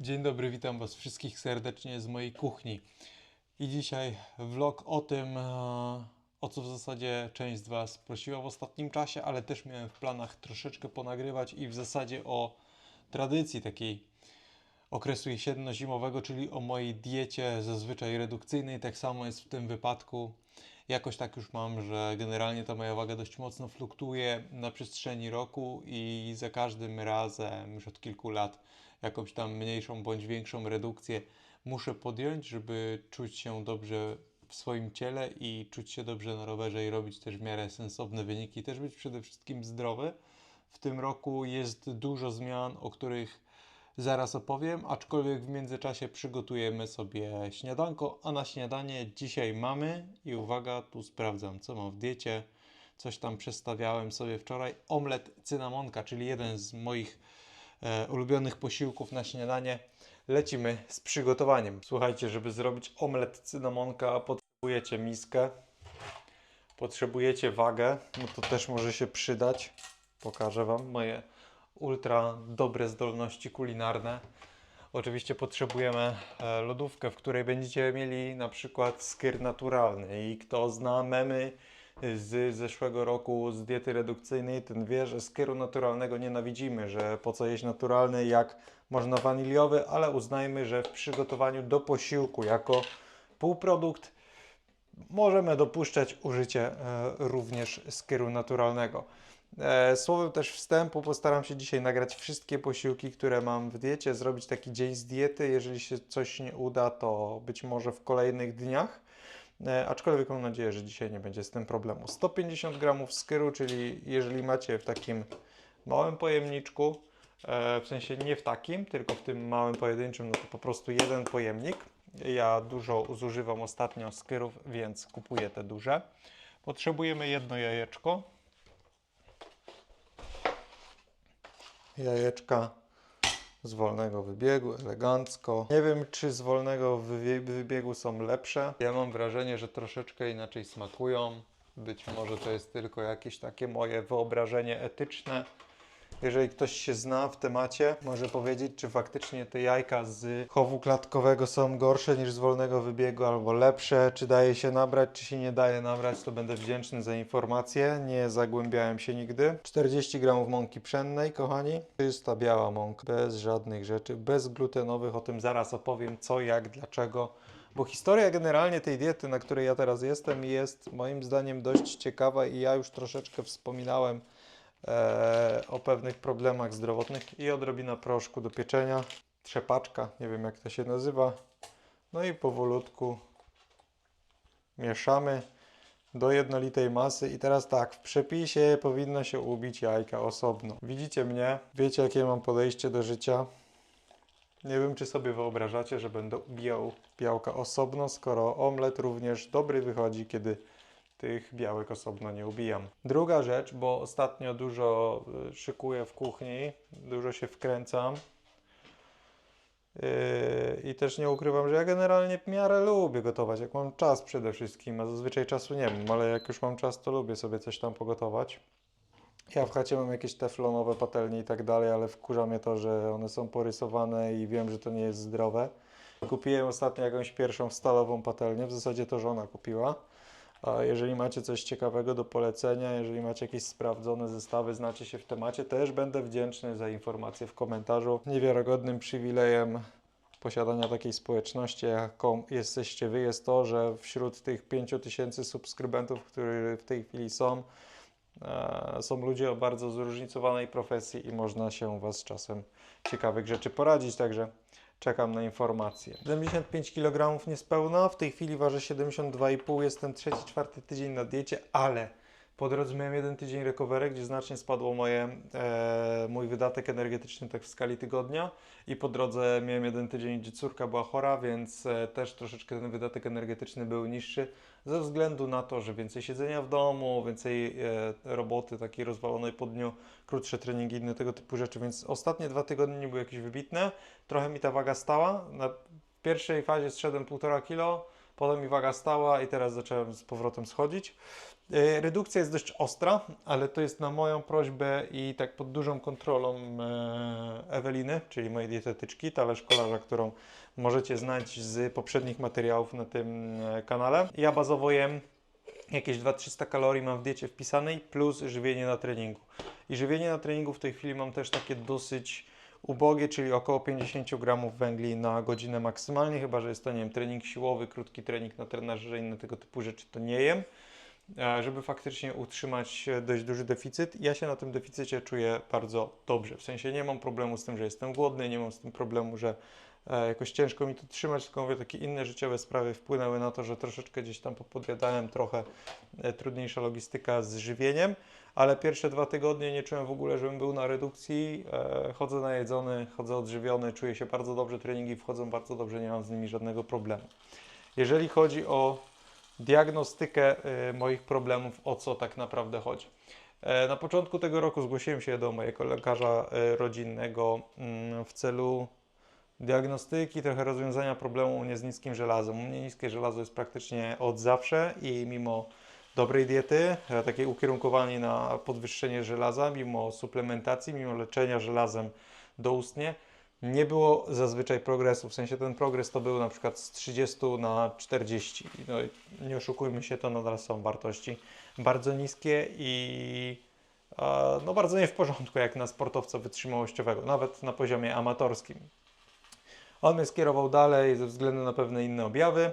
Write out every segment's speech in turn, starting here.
Dzień dobry, witam Was wszystkich serdecznie z mojej kuchni. I dzisiaj vlog o tym, e, o co w zasadzie część z Was prosiła w ostatnim czasie, ale też miałem w planach troszeczkę ponagrywać i w zasadzie o tradycji takiej okresu jesienno-zimowego, czyli o mojej diecie zazwyczaj redukcyjnej. Tak samo jest w tym wypadku. Jakoś tak już mam, że generalnie ta moja waga dość mocno fluktuuje na przestrzeni roku i za każdym razem, już od kilku lat, jakąś tam mniejszą bądź większą redukcję muszę podjąć, żeby czuć się dobrze w swoim ciele i czuć się dobrze na rowerze i robić też w miarę sensowne wyniki, też być przede wszystkim zdrowy. W tym roku jest dużo zmian, o których zaraz opowiem, aczkolwiek w międzyczasie przygotujemy sobie śniadanko, a na śniadanie dzisiaj mamy i uwaga, tu sprawdzam co mam w diecie. Coś tam przestawiałem sobie wczoraj. Omlet cynamonka, czyli jeden z moich ulubionych posiłków na śniadanie. Lecimy z przygotowaniem. Słuchajcie, żeby zrobić omlet cynamonka potrzebujecie miskę, potrzebujecie wagę, no to też może się przydać. Pokażę Wam moje ultra dobre zdolności kulinarne. Oczywiście potrzebujemy e, lodówkę, w której będziecie mieli na przykład skyr naturalny. I kto zna memy z zeszłego roku z diety redukcyjnej, ten wie, że skyru naturalnego nienawidzimy, że po co jeść naturalny, jak można waniliowy, ale uznajmy, że w przygotowaniu do posiłku jako półprodukt możemy dopuszczać użycie e, również skyru naturalnego. E, Słowem też wstępu postaram się dzisiaj nagrać wszystkie posiłki, które mam w diecie, zrobić taki dzień z diety. Jeżeli się coś nie uda, to być może w kolejnych dniach. E, Aczkolwiek mam nadzieję, że dzisiaj nie będzie z tym problemu. 150 gramów skyru, czyli jeżeli macie w takim małym pojemniczku, e, w sensie nie w takim, tylko w tym małym pojedynczym, no to po prostu jeden pojemnik. Ja dużo zużywam ostatnio skyrów, więc kupuję te duże. Potrzebujemy jedno jajeczko. Jajeczka z wolnego wybiegu, elegancko. Nie wiem, czy z wolnego wybiegu są lepsze. Ja mam wrażenie, że troszeczkę inaczej smakują. Być może to jest tylko jakieś takie moje wyobrażenie etyczne. Jeżeli ktoś się zna w temacie, może powiedzieć, czy faktycznie te jajka z chowu klatkowego są gorsze niż z wolnego wybiegu, albo lepsze, czy daje się nabrać, czy się nie daje nabrać, to będę wdzięczny za informację. Nie zagłębiałem się nigdy. 40 gramów mąki pszennej, kochani. Czysta biała mąka, bez żadnych rzeczy, bezglutenowych. O tym zaraz opowiem, co, jak, dlaczego. Bo historia generalnie tej diety, na której ja teraz jestem, jest moim zdaniem dość ciekawa i ja już troszeczkę wspominałem o pewnych problemach zdrowotnych i odrobina proszku do pieczenia, trzepaczka, nie wiem jak to się nazywa. No i powolutku mieszamy do jednolitej masy i teraz tak, w przepisie powinno się ubić jajka osobno. Widzicie mnie, wiecie jakie mam podejście do życia. Nie wiem, czy sobie wyobrażacie, że będę ubijał białka osobno, skoro omlet również dobry wychodzi, kiedy tych białek osobno nie ubijam. Druga rzecz, bo ostatnio dużo y, szykuję w kuchni, dużo się wkręcam. Yy, I też nie ukrywam, że ja generalnie w miarę lubię gotować, jak mam czas przede wszystkim, a zazwyczaj czasu nie mam, ale jak już mam czas, to lubię sobie coś tam pogotować. Ja w chacie mam jakieś teflonowe patelnie i tak dalej, ale wkurza mnie to, że one są porysowane i wiem, że to nie jest zdrowe. Kupiłem ostatnio jakąś pierwszą stalową patelnię, w zasadzie to żona kupiła. Jeżeli macie coś ciekawego do polecenia, jeżeli macie jakieś sprawdzone zestawy, znacie się w temacie, też będę wdzięczny za informacje w komentarzu. Niewiarygodnym przywilejem posiadania takiej społeczności, jaką jesteście wy, jest to, że wśród tych 5000 subskrybentów, którzy w tej chwili są, e, są ludzie o bardzo zróżnicowanej profesji i można się u Was czasem ciekawych rzeczy poradzić, także czekam na informacje. 75 kg niespełna, w tej chwili ważę 72,5, jestem trzeci, czwarty tydzień na diecie, ale po drodze miałem jeden tydzień recovery, gdzie znacznie spadło moje, e, mój wydatek energetyczny tak w skali tygodnia i po drodze miałem jeden tydzień, gdzie córka była chora, więc e, też troszeczkę ten wydatek energetyczny był niższy ze względu na to, że więcej siedzenia w domu, więcej e, roboty takiej rozwalonej po dniu, krótsze treningi, inne tego typu rzeczy, więc ostatnie dwa tygodnie nie były jakieś wybitne. Trochę mi ta waga stała. Na pierwszej fazie zszedłem 1,5 kg, Potem mi waga stała i teraz zacząłem z powrotem schodzić. E, Redukcja jest dość ostra, ale to jest na moją prośbę i tak pod dużą kontrolą e, Eweliny, czyli mojej dietetyczki, talerz kolarza, którą możecie znać z poprzednich materiałów na tym e, kanale. Ja bazowo jem jakieś 200-300 kalorii mam w diecie wpisanej plus żywienie na treningu. I żywienie na treningu w tej chwili mam też takie dosyć ubogie, czyli około 50 gramów węgli na godzinę maksymalnie, chyba że jest to, nie wiem, trening siłowy, krótki trening na trenażerze, inne tego typu rzeczy, to nie jem, e, żeby faktycznie utrzymać e, dość duży deficyt. Ja się na tym deficycie czuję bardzo dobrze, w sensie nie mam problemu z tym, że jestem głodny, nie mam z tym problemu, że jakoś ciężko mi to trzymać, tylko mówię, takie inne życiowe sprawy wpłynęły na to, że troszeczkę gdzieś tam popodjadałem, trochę e, trudniejsza logistyka z żywieniem, ale pierwsze dwa tygodnie nie czułem w ogóle, żebym był na redukcji. E, chodzę najedzony, chodzę odżywiony, czuję się bardzo dobrze, treningi wchodzą bardzo dobrze, nie mam z nimi żadnego problemu. Jeżeli chodzi o diagnostykę e, moich problemów, o co tak naprawdę chodzi. E, Na początku tego roku zgłosiłem się do mojego lekarza e, rodzinnego mm, w celu diagnostyki, trochę rozwiązania problemu u mnie z niskim żelazem. U mnie niskie żelazo jest praktycznie od zawsze i mimo dobrej diety, e, takiej ukierunkowanej na podwyższenie żelaza, mimo suplementacji, mimo leczenia żelazem doustnie, nie było zazwyczaj progresu. W sensie ten progres to był na przykład z 30 na 40. No, nie oszukujmy się, to nadal są wartości bardzo niskie i e, no, bardzo nie w porządku jak na sportowca wytrzymałościowego, nawet na poziomie amatorskim. On mnie skierował dalej ze względu na pewne inne objawy.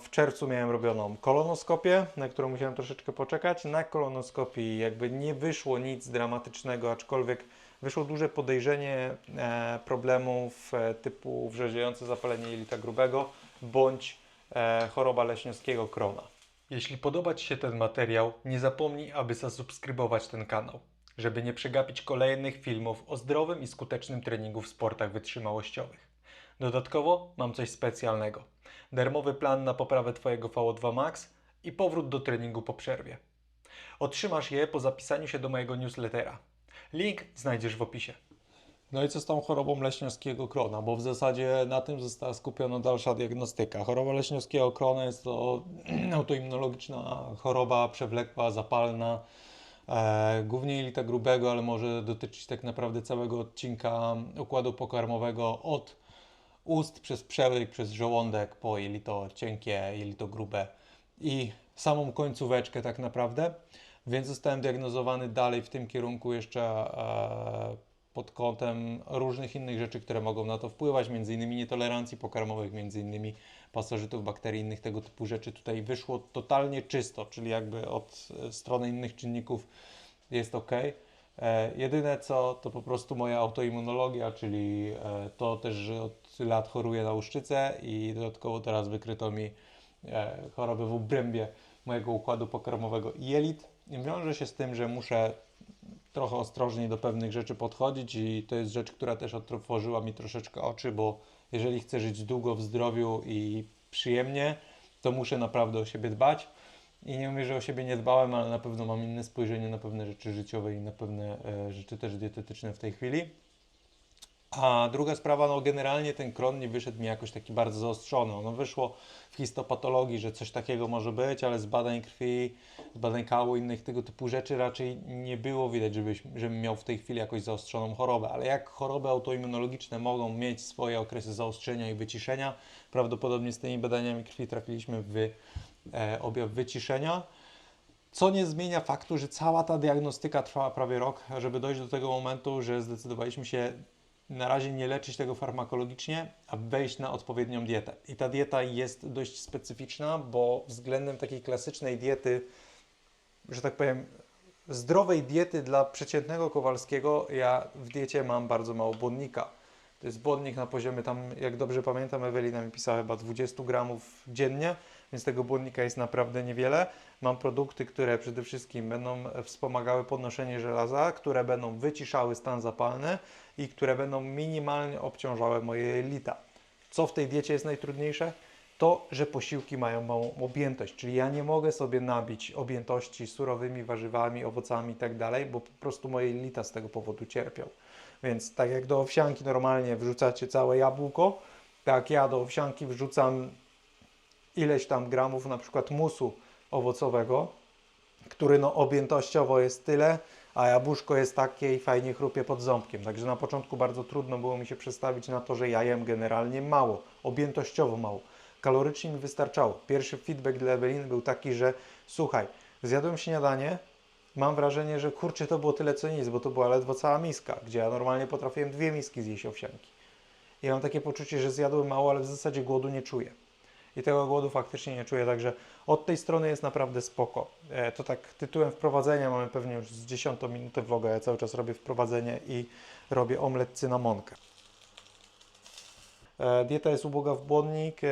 W czerwcu miałem robioną kolonoskopię, na którą musiałem troszeczkę poczekać. Na kolonoskopii jakby nie wyszło nic dramatycznego, aczkolwiek wyszło duże podejrzenie e, problemów e, typu wrzeźbiające zapalenie jelita grubego bądź e, choroba leśniowskiego krona. Jeśli podoba Ci się ten materiał, nie zapomnij, aby zasubskrybować ten kanał, żeby nie przegapić kolejnych filmów o zdrowym i skutecznym treningu w sportach wytrzymałościowych. Dodatkowo mam coś specjalnego. Darmowy plan na poprawę Twojego VO2 Max i powrót do treningu po przerwie. Otrzymasz je po zapisaniu się do mojego newslettera. Link znajdziesz w opisie. No i co z tą chorobą leśniowskiego krona? Bo w zasadzie na tym została skupiona dalsza diagnostyka. Choroba leśniowskiego krona jest to autoimmunologiczna choroba przewlekła, zapalna, e, głównie jelita grubego, ale może dotyczyć tak naprawdę całego odcinka układu pokarmowego od ust przez przełyk, przez żołądek po jelito cienkie, jelito grube i samą końcóweczkę tak naprawdę. Więc zostałem diagnozowany dalej w tym kierunku jeszcze e, pod kątem różnych innych rzeczy, które mogą na to wpływać, między innymi nietolerancji pokarmowych, między innymi pasożytów bakteryjnych, tego typu rzeczy. Tutaj wyszło totalnie czysto, czyli jakby od e, strony innych czynników jest ok. E, jedyne co to po prostu moja autoimmunologia, czyli e, to też, że od lat choruję na łuszczycę i dodatkowo teraz wykryto mi e, chorobę w obrębie mojego układu pokarmowego i jelit. Wiąże się z tym, że muszę trochę ostrożniej do pewnych rzeczy podchodzić i to jest rzecz, która też otworzyła mi troszeczkę oczy, bo jeżeli chcę żyć długo w zdrowiu i przyjemnie, to muszę naprawdę o siebie dbać. I nie mówię, że o siebie nie dbałem, ale na pewno mam inne spojrzenie na pewne rzeczy życiowe i na pewne e, rzeczy też dietetyczne w tej chwili. A druga sprawa, no generalnie ten kron nie wyszedł mi jakoś taki bardzo zaostrzony. Ono wyszło w histopatologii, że coś takiego może być, ale z badań krwi, z badań kału, innych tego typu rzeczy raczej nie było widać, żebyś, żebym miał w tej chwili jakoś zaostrzoną chorobę. Ale jak choroby autoimmunologiczne mogą mieć swoje okresy zaostrzenia i wyciszenia, prawdopodobnie z tymi badaniami krwi trafiliśmy w objaw wyciszenia. Co nie zmienia faktu, że cała ta diagnostyka trwała prawie rok, żeby dojść do tego momentu, że zdecydowaliśmy się na razie nie leczyć tego farmakologicznie, a wejść na odpowiednią dietę. I ta dieta jest dość specyficzna, bo względem takiej klasycznej diety, że tak powiem, zdrowej diety dla przeciętnego Kowalskiego, ja w diecie mam bardzo mało błonnika. To jest błonnik na poziomie tam, jak dobrze pamiętam, Ewelina mi pisała chyba 20 gramów dziennie, więc tego błonnika jest naprawdę niewiele. Mam produkty, które przede wszystkim będą wspomagały podnoszenie żelaza, które będą wyciszały stan zapalny i które będą minimalnie obciążały moje jelita. Co w tej diecie jest najtrudniejsze? To, że posiłki mają małą objętość, czyli ja nie mogę sobie nabić objętości surowymi warzywami, owocami i tak bo po prostu moje jelita z tego powodu cierpią. Więc tak jak do owsianki normalnie wrzucacie całe jabłko, tak ja do owsianki wrzucam ileś tam gramów na przykład musu owocowego, który no objętościowo jest tyle, a jabłuszko jest takie i fajnie chrupie pod ząbkiem. Także na początku bardzo trudno było mi się przestawić na to, że ja jem generalnie mało, objętościowo mało. Kalorycznie mi wystarczało. Pierwszy feedback dla Eweliny był taki, że słuchaj, zjadłem śniadanie, mam wrażenie, że kurczę, to było tyle co nic, bo to była ledwo cała miska, gdzie ja normalnie potrafiłem dwie miski zjeść owsianki. I mam takie poczucie, że zjadłem mało, ale w zasadzie głodu nie czuję. I tego głodu faktycznie nie czuję, także od tej strony jest naprawdę spoko. E, to tak tytułem wprowadzenia mamy pewnie już z 10 minutę vloga, ja cały czas robię wprowadzenie i robię omlet cynamonkę. E, Dieta jest uboga w błonnik, e,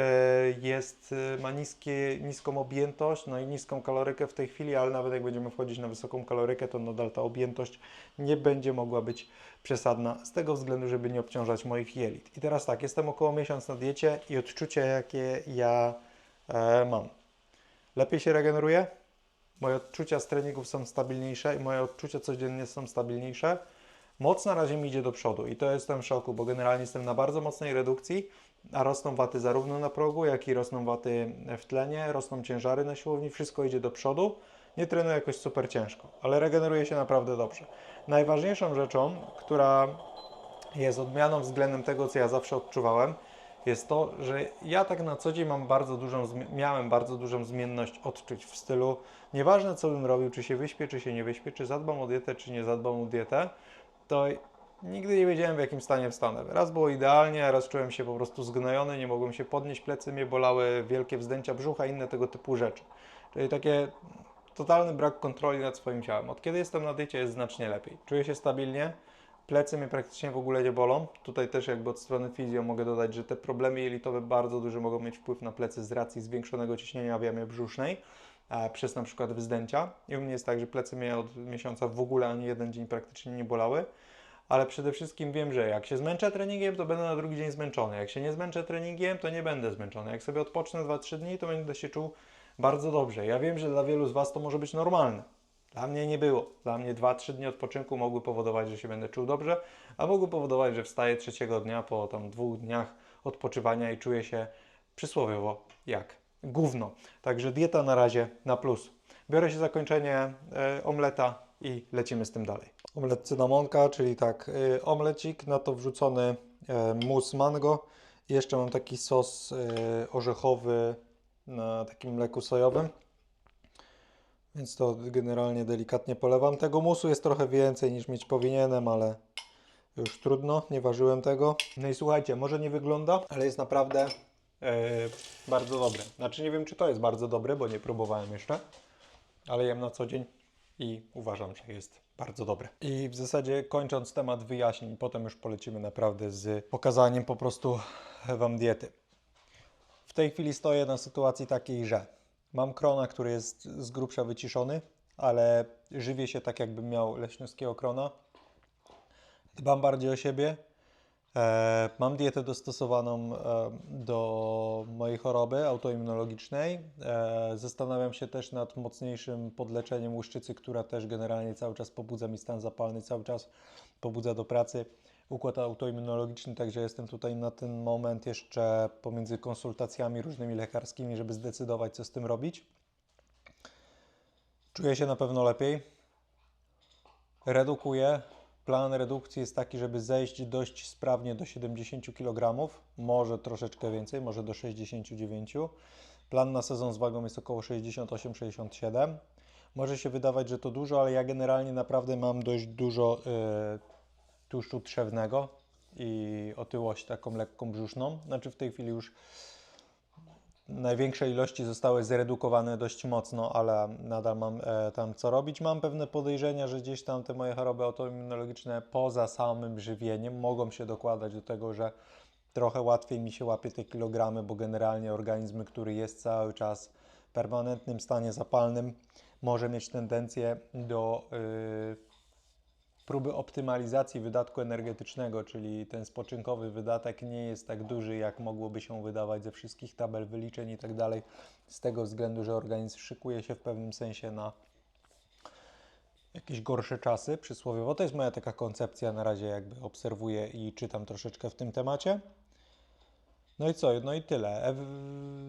jest, e, ma niskie, niską objętość, no i niską kalorykę w tej chwili, ale nawet jak będziemy wchodzić na wysoką kalorykę, to nadal ta objętość nie będzie mogła być przesadna, z tego względu, żeby nie obciążać moich jelit. I teraz tak, jestem około miesiąc na diecie i odczucia, jakie ja e, mam. Lepiej się regeneruję, moje odczucia z treningów są stabilniejsze i moje odczucia codziennie są stabilniejsze. Moc na razie mi idzie do przodu i to jestem w szoku, bo generalnie jestem na bardzo mocnej redukcji, a rosną waty zarówno na progu, jak i rosną waty w tlenie, rosną ciężary na siłowni, wszystko idzie do przodu. Nie trenuję jakoś super ciężko, ale regeneruję się naprawdę dobrze. Najważniejszą rzeczą, która jest odmianą względem tego, co ja zawsze odczuwałem, jest to, że ja tak na co dzień mam bardzo dużą, miałem bardzo dużą zmienność odczuć w stylu nieważne co bym robił, czy się wyśpię, czy się nie wyśpię, czy zadbam o dietę, czy nie zadbam o dietę, to nigdy nie wiedziałem w jakim stanie wstanę. Raz było idealnie, raz czułem się po prostu zgnojony, nie mogłem się podnieść, plecy mnie bolały, wielkie wzdęcia brzucha, inne tego typu rzeczy. Czyli takie totalny brak kontroli nad swoim ciałem. Od kiedy jestem na diecie jest znacznie lepiej. Czuję się stabilnie, plecy mnie praktycznie w ogóle nie bolą. Tutaj też jakby od strony fizjo mogę dodać, że te problemy jelitowe bardzo duży mogą mieć wpływ na plecy z racji zwiększonego ciśnienia w jamie brzusznej przez na przykład wzdęcia. I u mnie jest tak, że plecy mnie od miesiąca w ogóle ani jeden dzień praktycznie nie bolały. Ale przede wszystkim wiem, że jak się zmęczę treningiem, to będę na drugi dzień zmęczony. Jak się nie zmęczę treningiem, to nie będę zmęczony. Jak sobie odpocznę 2-3 dni, to będę się czuł bardzo dobrze. Ja wiem, że dla wielu z Was to może być normalne. Dla mnie nie było. Dla mnie 2-3 dni odpoczynku mogły powodować, że się będę czuł dobrze, a mogły powodować, że wstaję trzeciego dnia po tam dwóch dniach odpoczywania i czuję się przysłowiowo jak gówno. Także dieta na razie na plus. Biorę się zakończenie e, omleta i lecimy z tym dalej. Omlet cynamonka, czyli tak, y, omlecik, na to wrzucony e, mus mango. I jeszcze mam taki sos e, orzechowy na takim mleku sojowym. Więc to generalnie delikatnie polewam. Tego musu jest trochę więcej niż mieć powinienem, ale już trudno, nie ważyłem tego. No i słuchajcie, może nie wygląda, ale jest naprawdę bardzo dobre. Znaczy nie wiem, czy to jest bardzo dobre, bo nie próbowałem jeszcze, ale jem na co dzień i uważam, że jest bardzo dobre. I w zasadzie kończąc temat wyjaśnień, potem już polecimy naprawdę z pokazaniem po prostu Wam diety. W tej chwili stoję na sytuacji takiej, że mam krona, który jest z grubsza wyciszony, ale żywię się tak, jakbym miał leśniowskiego krona. Dbam bardziej o siebie. E, mam dietę dostosowaną e, do mojej choroby autoimmunologicznej. E, zastanawiam się też nad mocniejszym podleczeniem łuszczycy, która też generalnie cały czas pobudza mi stan zapalny, cały czas pobudza do pracy układ autoimmunologiczny, także jestem tutaj na ten moment jeszcze pomiędzy konsultacjami różnymi lekarskimi, żeby zdecydować, co z tym robić. Czuję się na pewno lepiej. Redukuję. Plan redukcji jest taki, żeby zejść dość sprawnie do 70 kg, może troszeczkę więcej, może do 69. Plan na sezon z wagą jest około 68-67. Może się wydawać, że to dużo, ale ja generalnie naprawdę mam dość dużo y, tłuszczu trzewnego i otyłość taką lekką brzuszną. Znaczy w tej chwili już największe ilości zostały zredukowane dość mocno, ale nadal mam e, tam co robić. Mam pewne podejrzenia, że gdzieś tam te moje choroby autoimmunologiczne poza samym żywieniem mogą się dokładać do tego, że trochę łatwiej mi się łapie te kilogramy, bo generalnie organizm, który jest cały czas w permanentnym stanie zapalnym, może mieć tendencję do yy, próby optymalizacji wydatku energetycznego, czyli ten spoczynkowy wydatek nie jest tak duży, jak mogłoby się wydawać ze wszystkich tabel wyliczeń i tak dalej, z tego względu, że organizm szykuje się w pewnym sensie na jakieś gorsze czasy, przysłowiowo. To jest moja taka koncepcja, na razie jakby obserwuję i czytam troszeczkę w tym temacie. No i co? No i tyle. Ew...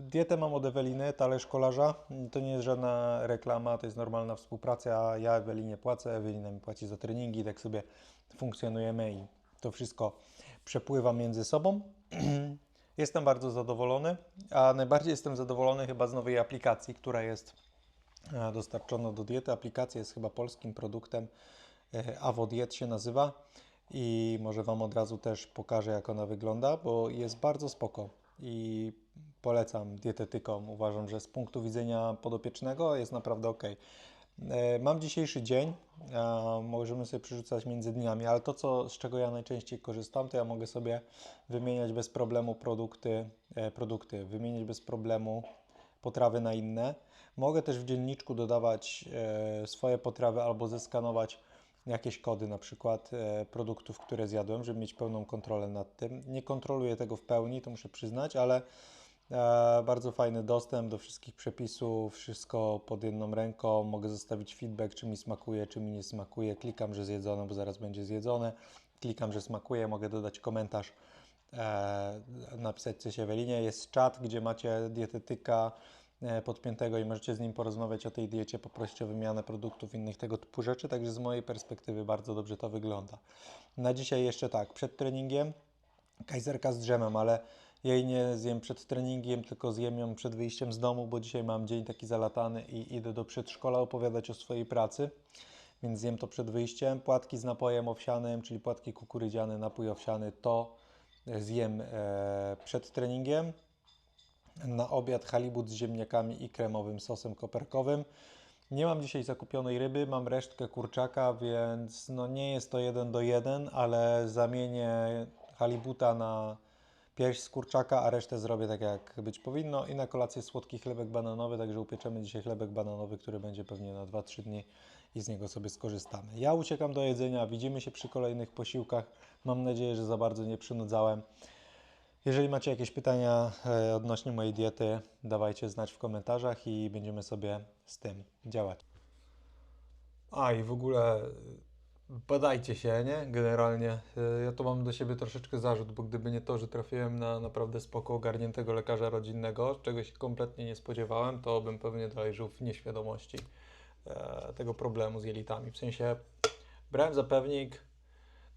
Dietę mam od Eweliny, talerz kolarza. To nie jest żadna reklama, to jest normalna współpraca. Ja Ewelinie płacę, Ewelina mi płaci za treningi, tak sobie funkcjonujemy i to wszystko przepływa między sobą. Jestem bardzo zadowolony, a najbardziej jestem zadowolony chyba z nowej aplikacji, która jest e, dostarczona do diety. Aplikacja jest chyba polskim produktem, e, Avodiet się nazywa i może Wam od razu też pokażę jak ona wygląda, bo jest bardzo spoko i polecam dietetykom. Uważam, że z punktu widzenia podopiecznego jest naprawdę ok. Mam dzisiejszy dzień, możemy sobie przerzucać między dniami, ale to, co, z czego ja najczęściej korzystam, to ja mogę sobie wymieniać bez problemu produkty, e, produkty wymieniać bez problemu potrawy na inne. Mogę też w dzienniczku dodawać e, swoje potrawy albo zeskanować jakieś kody, na przykład e, produktów, które zjadłem, żeby mieć pełną kontrolę nad tym. Nie kontroluję tego w pełni, to muszę przyznać, ale e, bardzo fajny dostęp do wszystkich przepisów, wszystko pod jedną ręką. Mogę zostawić feedback, czy mi smakuje, czy mi nie smakuje. Klikam, że zjedzone, bo zaraz będzie zjedzone. Klikam, że smakuje, mogę dodać komentarz, e, napisać coś Ewelinie. Jest czat, gdzie macie dietetyka podpiętego i możecie z nim porozmawiać o tej diecie, poprosić o wymianę produktów, innych tego typu rzeczy. Także z mojej perspektywy bardzo dobrze to wygląda. Na dzisiaj jeszcze tak, przed treningiem kajzerka z drzemem, ale jej nie zjem przed treningiem, tylko zjem ją przed wyjściem z domu, bo dzisiaj mam dzień taki zalatany i idę do przedszkola opowiadać o swojej pracy, więc zjem to przed wyjściem. Płatki z napojem owsianym, czyli płatki kukurydziane, napój owsiany, to zjem e, przed treningiem. Na obiad halibut z ziemniakami i kremowym sosem koperkowym. Nie mam dzisiaj zakupionej ryby, mam resztkę kurczaka, więc no nie jest to jeden do jeden, ale zamienię halibuta na pierś z kurczaka, a resztę zrobię tak jak być powinno. I na kolację słodki chlebek bananowy, także upieczemy dzisiaj chlebek bananowy, który będzie pewnie na 2-3 dni i z niego sobie skorzystamy. Ja uciekam do jedzenia, widzimy się przy kolejnych posiłkach. Mam nadzieję, że za bardzo nie przynudzałem. Jeżeli macie jakieś pytania e, odnośnie mojej diety, dawajcie znać w komentarzach i będziemy sobie z tym działać. A i w ogóle badajcie się, nie? Generalnie. E, Ja to mam do siebie troszeczkę zarzut, bo gdyby nie to, że trafiłem na naprawdę spoko ogarniętego lekarza rodzinnego, czego się kompletnie nie spodziewałem, to bym pewnie dalej żył w nieświadomości e, tego problemu z jelitami. W sensie brałem zapewnik,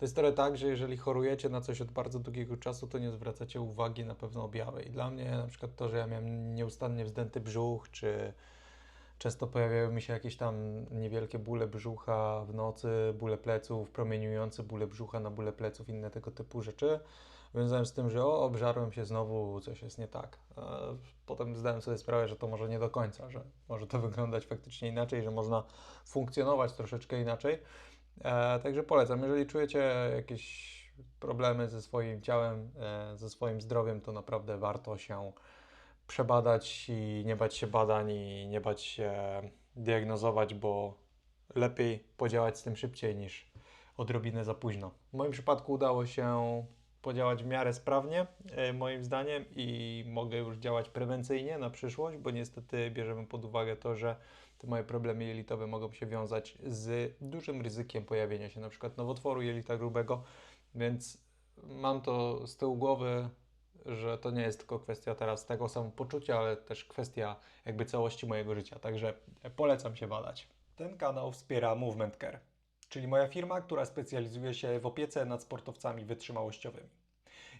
to jest trochę tak, że jeżeli chorujecie na coś od bardzo długiego czasu, to nie zwracacie uwagi na pewne objawy. I dla mnie na przykład to, że ja miałem nieustannie wzdęty brzuch, czy często pojawiały mi się jakieś tam niewielkie bóle brzucha w nocy, bóle pleców, promieniujące bóle brzucha na bóle pleców, inne tego typu rzeczy. Wiązałem z tym, że o, obżarłem się znowu, coś jest nie tak. A Potem zdałem sobie sprawę, że to może nie do końca, że może to wyglądać faktycznie inaczej, że można funkcjonować troszeczkę inaczej. E, także polecam, jeżeli czujecie jakieś problemy ze swoim ciałem, e, ze swoim zdrowiem, to naprawdę warto się przebadać i nie bać się badań i nie bać się diagnozować, bo lepiej podziałać z tym szybciej niż odrobinę za późno. W moim przypadku udało się podziałać w miarę sprawnie, e, moim zdaniem, i mogę już działać prewencyjnie na przyszłość, bo niestety bierzemy pod uwagę to, że te moje problemy jelitowe mogą się wiązać z dużym ryzykiem pojawienia się na przykład nowotworu jelita grubego, więc mam to z tyłu głowy, że to nie jest tylko kwestia teraz tego samopoczucia, ale też kwestia jakby całości mojego życia. Także polecam się badać. Ten kanał wspiera Movement Care, czyli moja firma, która specjalizuje się w opiece nad sportowcami wytrzymałościowymi.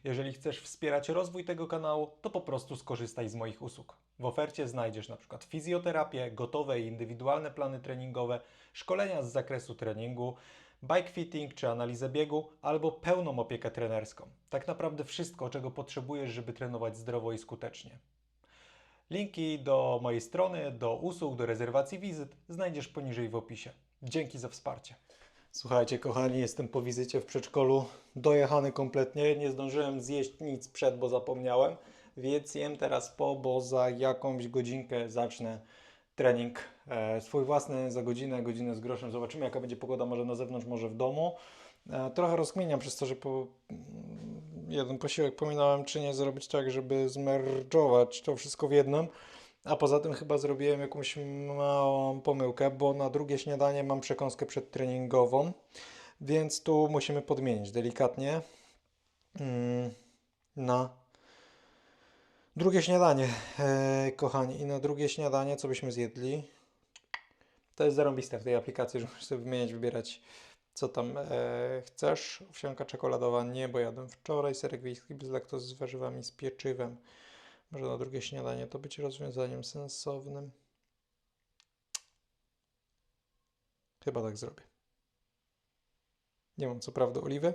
Jeżeli chcesz wspierać rozwój tego kanału, to po prostu skorzystaj z moich usług. W ofercie znajdziesz na przykład fizjoterapię, gotowe i indywidualne plany treningowe, szkolenia z zakresu treningu, bike fitting czy analizę biegu, albo pełną opiekę trenerską. Tak naprawdę wszystko, czego potrzebujesz, żeby trenować zdrowo i skutecznie. Linki do mojej strony, do usług, do rezerwacji wizyt znajdziesz poniżej w opisie. Dzięki za wsparcie. Słuchajcie, kochani, jestem po wizycie w przedszkolu, dojechany kompletnie, nie zdążyłem zjeść nic przed, bo zapomniałem, więc jem teraz po, bo za jakąś godzinkę zacznę trening e, swój własny za godzinę, godzinę z groszem. Zobaczymy, jaka będzie pogoda, może na zewnątrz, może w domu. E, trochę rozkminiam przez to, że po mm, jeden posiłek pominąłem, czy nie zrobić tak, żeby zmerdżować to wszystko w jednym. A poza tym chyba zrobiłem jakąś małą pomyłkę, bo na drugie śniadanie mam przekąskę przedtreningową, więc tu musimy podmienić delikatnie mm, na Drugie śniadanie, e, kochani. I na drugie śniadanie, co byśmy zjedli? To jest zarąbiste w tej aplikacji, że możesz sobie wymieniać, wybierać co tam e, chcesz. Owsianka czekoladowa nie, bo jadłem wczoraj. Serek wiejski bez laktozy z warzywami, z pieczywem. Może na drugie śniadanie to być rozwiązaniem sensownym. Chyba tak zrobię. Nie mam co prawda oliwy,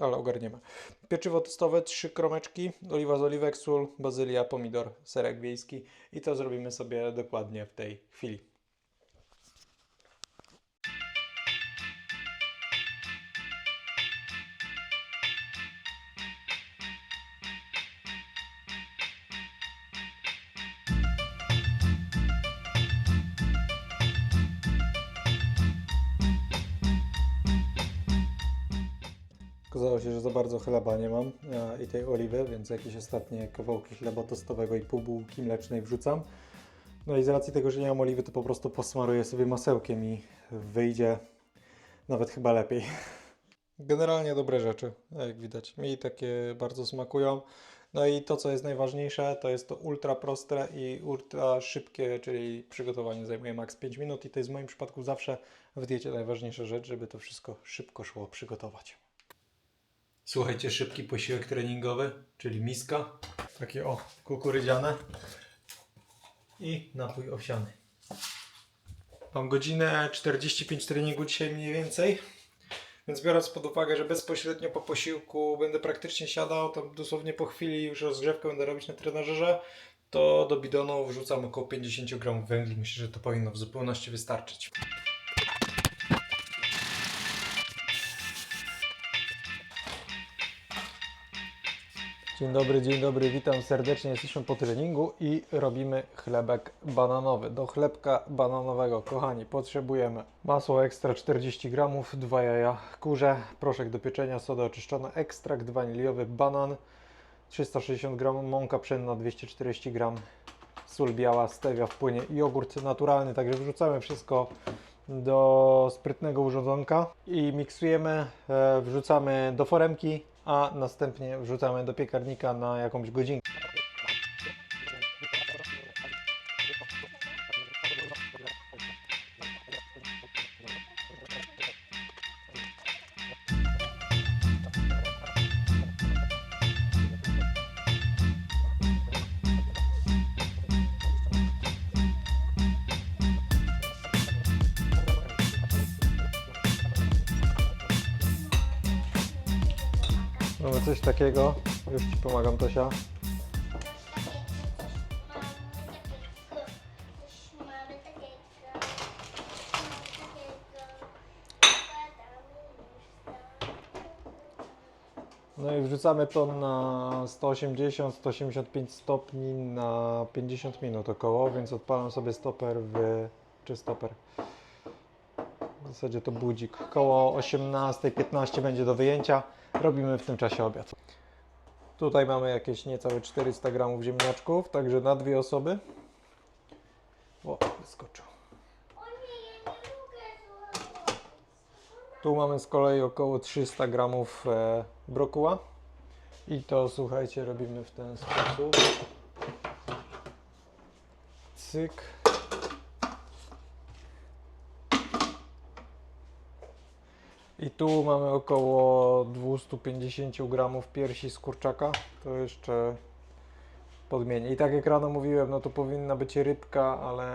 ale ogarniemy. Pieczywo testowe, trzy kromeczki, oliwa z oliwek, sól, bazylia, pomidor, serek wiejski i to zrobimy sobie dokładnie w tej chwili. Chleba nie mam e, i tej oliwy, więc jakieś ostatnie kawałki chleba tostowego i pół bułki mlecznej wrzucam. No i z racji tego, że nie mam oliwy, to po prostu posmaruję sobie masełkiem i wyjdzie nawet chyba lepiej. Generalnie dobre rzeczy, jak widać. Mi takie bardzo smakują. No i to, co jest najważniejsze, to jest to ultra proste i ultra szybkie, czyli przygotowanie zajmuje maks 5 minut i to jest w moim przypadku zawsze w diecie najważniejsza rzecz, żeby to wszystko szybko szło przygotować. Słuchajcie, szybki posiłek treningowy, czyli miska. Takie o, kukurydziane i napój owsiany. Mam godzinę 45 treningu dzisiaj mniej więcej. Więc biorąc pod uwagę, że bezpośrednio po posiłku będę praktycznie siadał, to dosłownie po chwili już rozgrzewkę będę robić na trenażerze, to do bidonu wrzucam około 50 gramów węgli. Myślę, że to powinno w zupełności wystarczyć. Dzień dobry, dzień dobry, witam serdecznie. Jesteśmy po treningu i robimy chlebek bananowy. Do chlebka bananowego, kochani, potrzebujemy masło ekstra 40 gramów, dwa jaja kurze, proszek do pieczenia, soda oczyszczona, ekstrakt waniliowy, banan 360 gramów, mąka pszenna 240 gram, sól biała, stevia w płynie, jogurt naturalny, także wrzucamy wszystko do sprytnego urządzonka i miksujemy, e, wrzucamy do foremki, a następnie wrzucamy do piekarnika na jakąś godzinkę. Mamy coś takiego, już Ci pomagam Tosia. No i wrzucamy to na 180-185 stopni na 50 minut około, więc odpalam sobie stoper w... czy stoper? W zasadzie to budzik. Koło 18-15 będzie do wyjęcia. Robimy w tym czasie obiad. Tutaj mamy jakieś niecałe 400 gramów ziemniaczków, także na dwie osoby. O, wyskoczył. Tu mamy z kolei około 300 gramów e, brokuła. I to słuchajcie, robimy w ten sposób. Cyk. I tu mamy około 250 gramów piersi z kurczaka. To jeszcze podmienię. I tak jak rano mówiłem, no to powinna być rybka, ale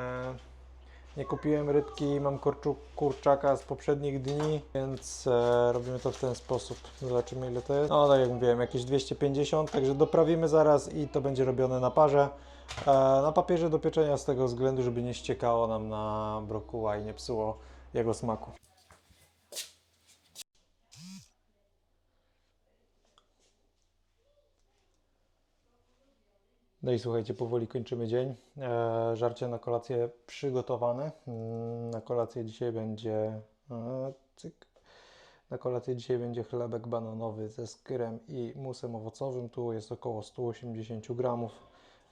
nie kupiłem rybki, mam kurczu, kurczaka z poprzednich dni, więc e, robimy to w ten sposób. Zobaczymy ile to jest. No tak jak mówiłem, jakieś 250, także doprawimy zaraz i to będzie robione na parze. E, na papierze do pieczenia z tego względu, żeby nie ściekało nam na brokuła i nie psuło jego smaku. No i słuchajcie, powoli kończymy dzień. E, żarcie na kolację przygotowane. Mm, Na kolację dzisiaj będzie. E, cyk. Na kolację dzisiaj będzie chlebek bananowy ze skyrem i musem owocowym. Tu jest około 180 gramów.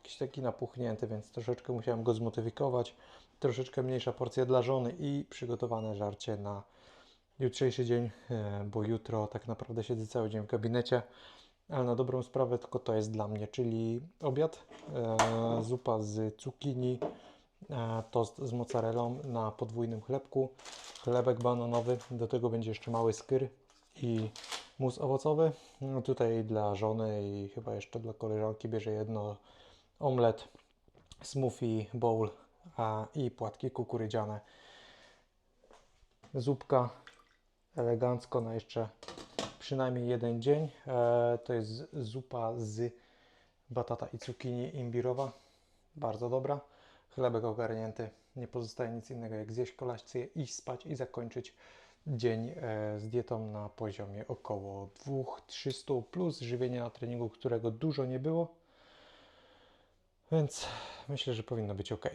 Jakiś taki napuchnięty, więc troszeczkę musiałem go zmodyfikować. Troszeczkę mniejsza porcja dla żony i przygotowane żarcie na jutrzejszy dzień, e, bo jutro tak naprawdę siedzę cały dzień w gabinecie. Ale na dobrą sprawę tylko to jest dla mnie, czyli obiad, e, zupa z cukinii, e, tost z mozzarellą na podwójnym chlebku, chlebek bananowy, do tego będzie jeszcze mały skyr i mus owocowy. No tutaj dla żony i chyba jeszcze dla koleżanki bierze jedno omlet, smoothie bowl a, i płatki kukurydziane. Zupka elegancko na jeszcze przynajmniej jeden dzień. E, to jest zupa z batata i cukinii imbirowa. Bardzo dobra. Chlebek ogarnięty. Nie pozostaje nic innego jak zjeść kolację, iść spać i zakończyć dzień e, z dietą na poziomie około 2-300 plus żywienie na treningu, którego dużo nie było. Więc myślę, że powinno być ok.